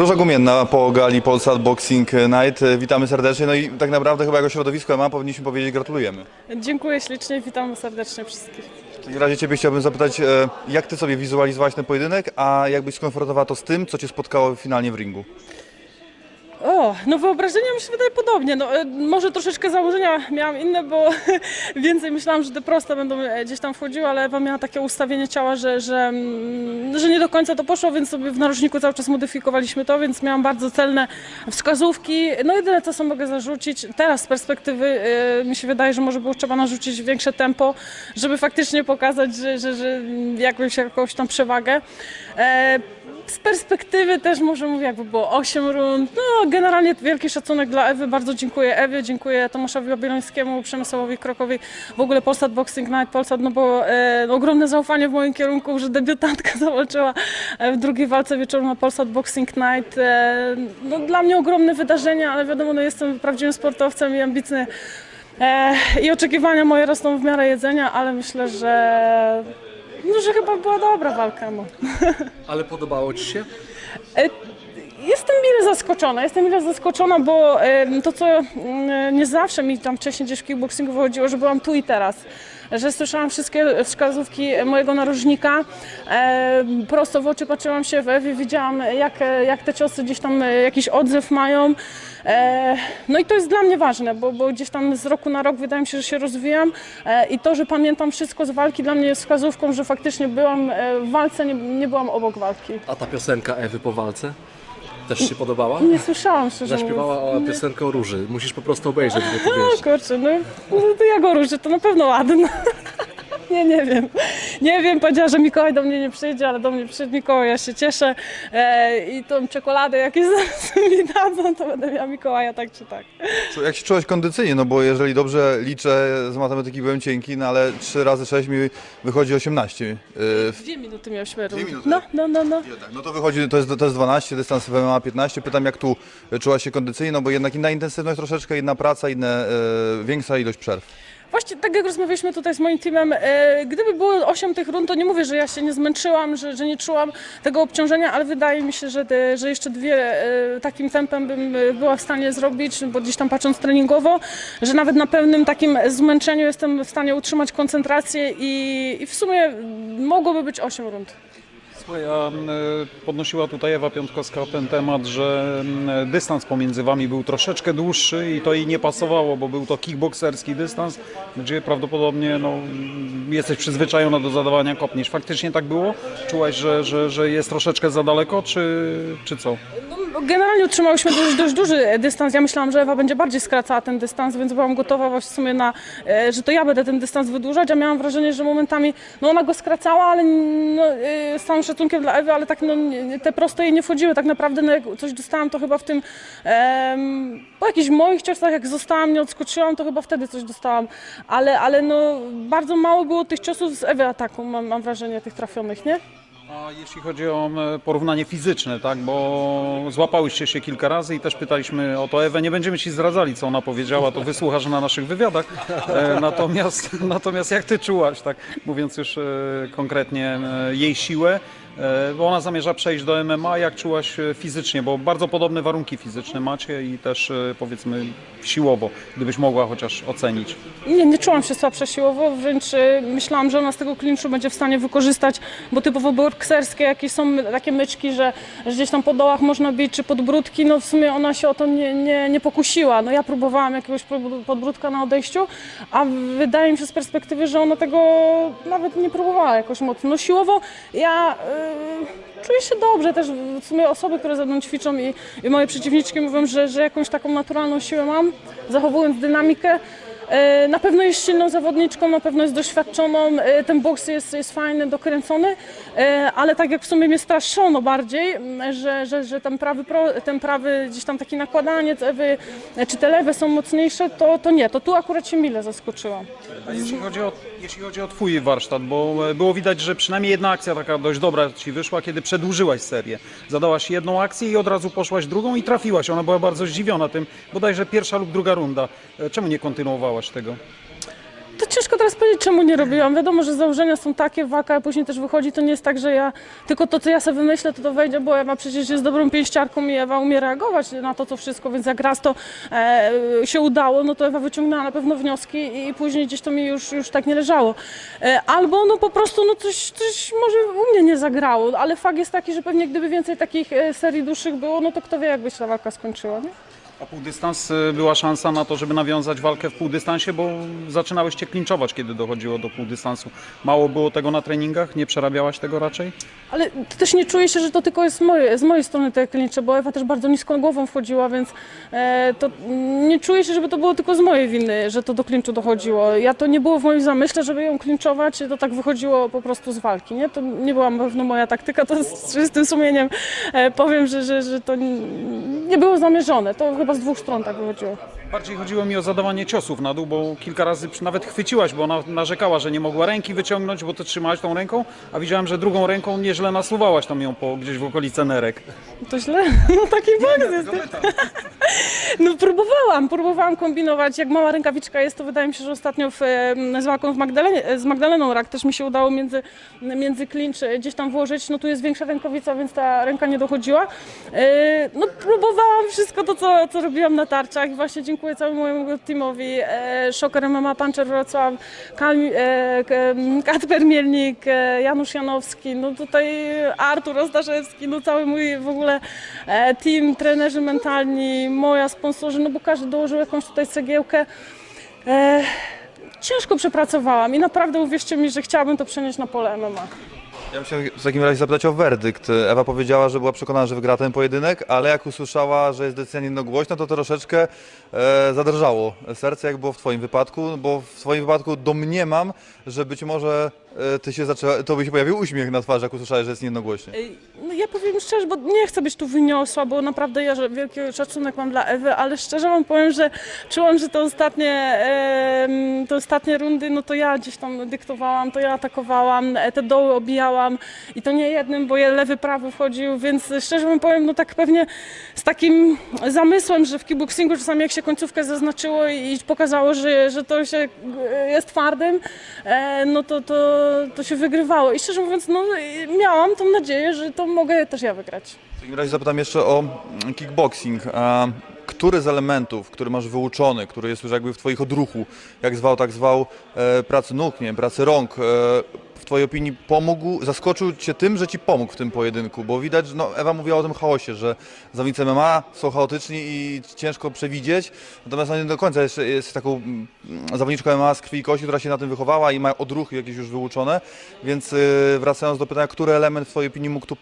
Róża Gumienna po gali Polsat Boxing Night. Witamy serdecznie. No i tak naprawdę chyba jako środowisko MMA powinniśmy powiedzieć gratulujemy. Dziękuję ślicznie, witam serdecznie wszystkich. W takim razie Ciebie chciałbym zapytać, e, jak Ty sobie wizualizowałeś ten pojedynek, a jakbyś skonfrontowała to z tym, co Cię spotkało finalnie w ringu? O, no wyobrażenia mi się wydaje podobnie. No, e, może troszeczkę założenia miałam inne, bo więcej myślałam, że te proste będą e, gdzieś tam wchodziły, ale Ewa miała takie ustawienie ciała, że, że, mm, że nie do końca to poszło, więc sobie w narożniku cały czas modyfikowaliśmy to, więc miałam bardzo celne wskazówki. No jedyne co mogę zarzucić, teraz z perspektywy e, mi się wydaje, że może było trzeba narzucić większe tempo, żeby faktycznie pokazać, że, że, że jakąś, jakąś tam przewagę. Z perspektywy też może mówię, jakby było 8 rund. No, generalnie wielki szacunek dla Ewy. Bardzo dziękuję Ewie, dziękuję Tomaszowi Babilońskiemu, Przemysławowi Krokowi, w ogóle Polsat Boxing Night, Polsat, no bo e, ogromne zaufanie w moim kierunku, że debiutantka zawalczyła e, w drugiej walce wieczoru na Polsat Boxing Night. E, no, dla mnie ogromne wydarzenie, ale wiadomo, no, jestem prawdziwym sportowcem i ambitny. E, I oczekiwania moje rosną w miarę jedzenia, ale myślę, że, no, że chyba była dobra walka. No. Ale podobało Ci się? Mile zaskoczona, jestem mile zaskoczona, bo to co nie zawsze mi tam wcześniej gdzieś w kickboxingu wychodziło, że byłam tu i teraz. Że słyszałam wszystkie wskazówki mojego narożnika, prosto w oczy patrzyłam się w Ewie, widziałam jak, jak te ciosy gdzieś tam e, jakiś odzew mają. E, no i to jest dla mnie ważne, bo, bo gdzieś tam z roku na rok wydaje mi się, że się rozwijam e, i to, że pamiętam wszystko z walki dla mnie jest wskazówką, że faktycznie byłam w walce, nie, nie byłam obok walki. A ta piosenka Ewy po walce? Też Ci podobała? Nie słyszałam szczerze mówiąc. Zaśpiewała o piosenkę o róży. Musisz po prostu obejrzeć, żeby to No wiesz. kurczę, no, no to ja go różę, to na pewno ładne. Nie, nie wiem. Nie wiem, powiedziała, że Mikołaj do mnie nie przyjdzie, ale do mnie przyjdzie Mikołaj, ja się cieszę. E, I tą czekoladę, jakieś zaraz mi dadzą, to będę miała Mikołaja tak czy tak. Czu- Jak się czułeś kondycyjnie? No bo jeżeli dobrze liczę, z matematyki byłem cienki, no ale 3 razy 6 mi wychodzi 18. Yy, w- Dwie minuty miałeś Dwie minuty? No, no, no, no. jednak. No to wychodzi, to jest, to jest 12, dystans w MMA 15. Pytam jak tu czułaś się kondycyjnie, no bo jednak inna intensywność troszeczkę, inna praca, inne, e, większa ilość przerw. Właśnie tak jak rozmawialiśmy tutaj z moim teamem, e, gdyby było 8 tych rund, to nie mówię, że ja się nie zmęczyłam, że, że nie czułam tego obciążenia, ale wydaje mi się, że, te, że jeszcze dwie e, takim tempem bym e, była w stanie zrobić, bo gdzieś tam patrząc treningowo, że nawet na pewnym takim zmęczeniu jestem w stanie utrzymać koncentrację i, i w sumie mogłoby być 8 rund. M, podnosiła tutaj Ewa Piątkowska ten temat, że m, dystans pomiędzy wami był troszeczkę dłuższy i to jej nie pasowało, bo był to kickbokserski dystans, gdzie prawdopodobnie no, m, jesteś przyzwyczajona do zadawania kopnisz. Faktycznie tak było? Czułaś, że, że, że jest troszeczkę za daleko, czy, czy co? No, Generalnie utrzymałyśmy dość, dość duży dystans. Ja myślałam, że Ewa będzie bardziej skracała ten dystans, więc byłam gotowa w sumie na, e, że to ja będę ten dystans wydłużać, a miałam wrażenie, że momentami, no ona go skracała, ale no, e, z całym szacunkiem dla Ewy, ale tak no, te proste jej nie wchodziły. Tak naprawdę no, jak coś dostałam, to chyba w tym, em, po jakichś moich ciosach, jak zostałam, nie odskoczyłam, to chyba wtedy coś dostałam. Ale, ale no, bardzo mało było tych ciosów z Ewy ataku, mam, mam wrażenie, tych trafionych, nie? A jeśli chodzi o porównanie fizyczne, tak, bo złapałyście się kilka razy i też pytaliśmy o to Ewę, nie będziemy Ci zdradzali, co ona powiedziała, to wysłuchasz na naszych wywiadach. E, natomiast, natomiast jak Ty czułaś, tak, mówiąc już e, konkretnie e, jej siłę, bo ona zamierza przejść do MMA, jak czułaś e, fizycznie, bo bardzo podobne warunki fizyczne macie i też e, powiedzmy siłowo, gdybyś mogła chociaż ocenić. Nie, nie czułam się słabsza siłowo, wręcz myślałam, że ona z tego klinczu będzie w stanie wykorzystać, bo typowo bokserskie jakieś są takie myczki, że, że gdzieś tam po dołach można bić, czy podbródki, no w sumie ona się o to nie, nie, nie pokusiła. No ja próbowałam jakiegoś pod- podbródka na odejściu, a wydaje mi się z perspektywy, że ona tego nawet nie próbowała jakoś mocno. No siłowo ja czuję się dobrze, też w sumie osoby, które ze mną ćwiczą i, i moje przeciwniczki mówią, że, że jakąś taką naturalną siłę mam, zachowując dynamikę. E, Na pewno jest silną zawodniczką, na pewno jest doświadczoną, e, ten boks jest, jest fajny, dokręcony, e, ale tak jak w sumie mnie straszono bardziej, że, że, że ten, prawy ten prawy gdzieś tam taki nakładaniec, Ewy, czy te lewe są mocniejsze, to, to nie, to tu akurat się mile zaskoczyłam. A jeśli chodzi, o, jeśli chodzi o Twój warsztat, bo było widać, że przynajmniej jedna akcja taka dość dobra Ci wyszła, kiedy przedłużyłaś serię. Zadałaś jedną akcję i od razu poszłaś drugą i trafiłaś. Ona była bardzo zdziwiona tym, bodajże pierwsza lub druga runda. Czemu nie kontynuowałaś tego? to ciężko teraz powiedzieć, czemu nie robiłam. Wiadomo, że założenia są takie, walka a później też wychodzi. To nie jest tak, że ja tylko to, co ja sobie wymyślę, to to wejdzie, bo Ewa przecież jest dobrą pięściarką i Ewa umie reagować na to, co wszystko, więc jak raz to e, się udało, no to Ewa wyciągnęła na pewno wnioski i później gdzieś to mi już, już tak nie leżało. E, albo no po prostu no coś, coś może u mnie nie zagrało, ale fakt jest taki, że pewnie gdyby więcej takich e, serii dłuższych było, no to kto wie, jakby się ta walka skończyła, nie? A półdystans y, była szansa na to, żeby nawiązać walkę w półdystansie, bo zaczynałyście klinczować, kiedy dochodziło do półdystansu. Mało było tego na treningach? Nie przerabiałaś tego raczej? Ale to też nie czuję się, że to tylko jest z mojej, z mojej strony te klinicze, bo Ewa też bardzo niską głową wchodziła, więc e, to nie czuję się, żeby to było tylko z mojej winy, że to do klinczu dochodziło. Ja to nie było w moim zamyśle, żeby ją klinczować, to tak wychodziło po prostu z walki, nie? To nie była na pewno moja taktyka, to z czystym sumieniem e, powiem, że, że, że to nie było zamierzone, to chyba z dwóch stron tak wychodziło. Bardziej chodziło mi o zadawanie ciosów na dół, bo kilka razy nawet chwyciłaś, bo ona narzekała, że nie mogła ręki wyciągnąć, bo ty trzymałaś tą ręką, a widziałem, że drugą ręką nieźle nasuwałaś tam ją po, gdzieś w okolice nerek. To źle? No taki boks jest. No próbowałam, próbowałam kombinować. Jak mała rękawiczka jest, to wydaje mi się, że ostatnio w, z walką w Magdalenie, z Magdaleną Rak też mi się udało między, między clinch e, gdzieś tam włożyć. No tu jest większa rękawica, więc ta ręka nie dochodziła. E, No próbowałam wszystko to, co, co robiłam na tarczach i właśnie dziękuję całemu mojemu teamowi. E, Szoker MMA, Puncher Wrocław, Kal- e, Kacper Mielnik, e, Janusz Janowski, no tutaj Artur Ostaszewski, no cały mój w ogóle e, team, trenerzy mentalni, moja sponsorzy, no bo każdy dołożył jakąś tutaj cegiełkę. E, ciężko przepracowałam i naprawdę uwierzcie mi, że chciałabym to przenieść na pole MMA. Ja się w takim razie zapytać o werdykt. Ewa powiedziała, że była przekonana, że wygra ten pojedynek, ale jak usłyszała, że jest decyzja jednogłośna, to troszeczkę e, zadrżało serce, jak było w Twoim wypadku, bo w Twoim wypadku domniemam, że być może e, ty się zaczęła, to by się pojawił uśmiech na twarzy, jak usłyszałeś, że jest jednogłośnie. Ej, No ja powiem szczerze, bo nie chcę być tu wyniosła, bo naprawdę ja wielki szacunek mam dla Ewy, ale szczerze wam powiem, że czułam, że te ostatnie, te ostatnie rundy, no to ja gdzieś tam dyktowałam, to ja atakowałam, e, te doły obijałam i to nie jednym, bo je lewy, prawy wchodził, więc szczerze wam powiem, no tak pewnie z takim zamysłem, że w kickboxingu czasami jak się końcówkę zaznaczyło i pokazało, że, że to się e, jest twardym, no to, to, to się wygrywało. I szczerze mówiąc, no miałam tą nadzieję, że to mogę też ja wygrać. W takim razie zapytam jeszcze o kickboxing. Który z elementów, który masz wyuczony, który jest już jakby w Twoich odruchu, jak zwał, tak zwał, e, pracy nóg, nie pracy rąk, e, w Twojej opinii pomógł, zaskoczył Cię tym, że Ci pomógł w tym pojedynku? Bo widać, no, Ewa mówiła o tym chaosie, że zawodnicy MMA są chaotyczni i ciężko przewidzieć, natomiast ona nie do końca jest, jest taką mm, zawodniczką MMA z krwi i kości, która się na tym wychowała i ma odruchy jakieś już wyuczone, więc y, wracając do pytania, który element w Twojej opinii mógł tu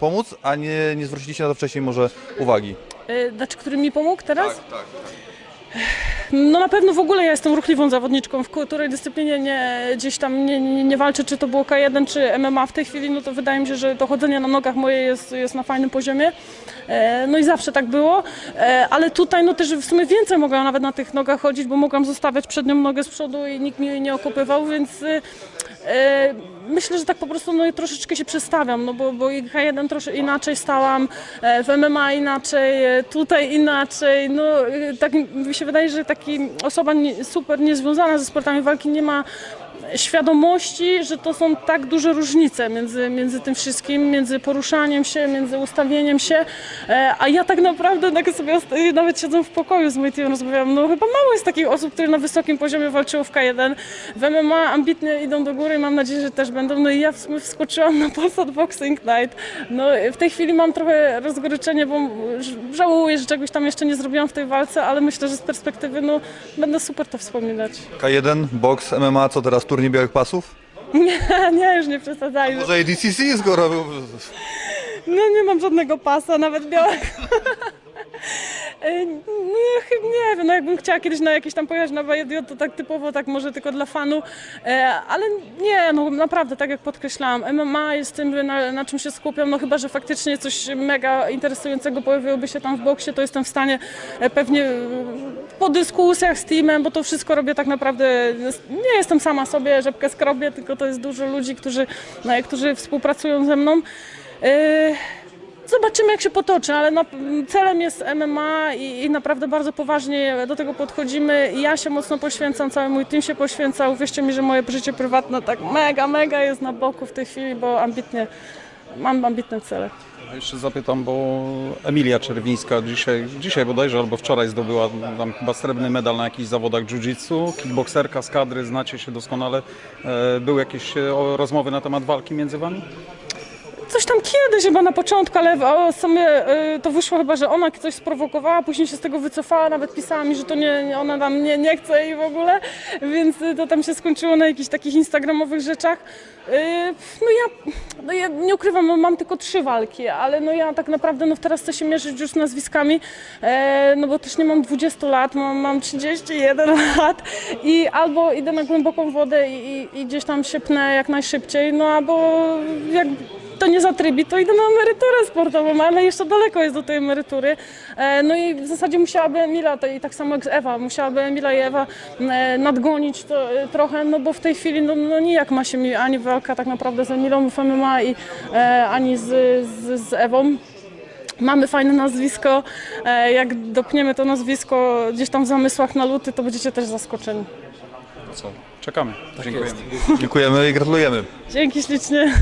pomóc, a nie, nie zwróciliście na to wcześniej może uwagi? E, Znaczy, który mi pomógł teraz? tak. No na pewno w ogóle ja jestem ruchliwą zawodniczką, w której dyscyplinie nie, gdzieś tam nie, nie, nie walczę, czy to było K1 czy MMA w tej chwili, no to wydaje mi się, że to chodzenie na nogach moje jest, jest na fajnym poziomie. E, no i zawsze tak było, e, ale tutaj no też w sumie więcej mogłam nawet na tych nogach chodzić, bo mogłam zostawiać przednią nogę z przodu i nikt mi jej nie okopywał, więc e, myślę, że tak po prostu no, troszeczkę się przestawiam, no bo, bo i K1 troszkę inaczej stałam, e, w MMA inaczej, e, tutaj inaczej, no tak mi się wydaje, że taki osoba nie, super niezwiązana ze sportami walki nie ma świadomości, że to są tak duże różnice między, między tym wszystkim, między poruszaniem się, między ustawieniem się, e, a ja tak naprawdę tak sobie nawet siedząc w pokoju z moim teamem rozmawiałam, no chyba mało jest takich osób, które na wysokim poziomie walczyło w K1, w MMA ambitnie idą do góry, mam nadzieję, że też będą, no i ja wskoczyłam na Polsat Boxing Night, no w tej chwili mam trochę rozgoryczenie, bo żałuję, że czegoś tam jeszcze nie zrobiłam w tej walce, ale myślę, że z perspektywy, no będę super to wspominać. K1, boks, MMA, co teraz, turniej białych pasów? Nie, nie, już nie przesadzajmy. Może ADCC skoro... No nie mam żadnego pasa, nawet białego. Nie, chyba nie wiem, no jakbym chciała kiedyś na jakieś tam pojechać na BJJ, to tak typowo, tak może tylko dla fanu, e, ale nie, no naprawdę, tak jak podkreślałam, MMA jest tym, na, na czym się skupiam, no chyba, że faktycznie coś mega interesującego pojawiłoby się tam w boksie, to jestem w stanie e, pewnie e, po dyskusjach z teamem, bo to wszystko robię tak naprawdę, nie jestem sama sobie, rzepkę skrobię, tylko to jest dużo ludzi, którzy, no, którzy współpracują ze mną. E, Zobaczymy, jak się potoczy, ale na, celem jest MMA i, i naprawdę bardzo poważnie do tego podchodzimy. Ja się mocno poświęcam, cały mój team się poświęca. Uwierzcie mi, że moje życie prywatne tak mega, mega jest na boku w tej chwili, bo ambitnie, mam ambitne cele. A Jeszcze zapytam, bo Emilia Czerwińska dzisiaj, dzisiaj bodajże albo wczoraj zdobyła tam chyba srebrny medal na jakichś zawodach jiu-jitsu, kickbokserka z kadry, znacie się doskonale. E, Były jakieś e, rozmowy na temat walki między wami? Tam kiedyś chyba na początku, ale o, sobie y, to wyszło chyba, że ona coś sprowokowała, później się z tego wycofała, nawet pisała mi, że to nie, ona tam nie, nie chce i w ogóle, więc y, to tam się skończyło na jakichś takich instagramowych rzeczach. Y, No ja, no ja nie ukrywam, no mam tylko trzy walki, ale no ja tak naprawdę no teraz chcę się mierzyć już nazwiskami, e, no bo też nie mam 20 lat, mam, mam 31 lat i albo idę na głęboką wodę i, i, i gdzieś tam się pnę jak najszybciej, no albo jak to nie zatrybi, to idę na emeryturę sportową, ale jeszcze daleko jest do tej emerytury. E, No i w zasadzie musiałaby Emila, to i tak samo jak z Ewa, musiałaby Emila i Ewa e, nadgonić to e, trochę, no bo w tej chwili no, no nijak ma się mi ani walka tak naprawdę z Emilą w MMA i ani z, z, z Ewą. Mamy fajne nazwisko, jak dopniemy to nazwisko gdzieś tam w zamysłach na luty, to będziecie też zaskoczeni. Co? Czekamy. Dziękujemy. Dziękujemy i gratulujemy. Dzięki ślicznie.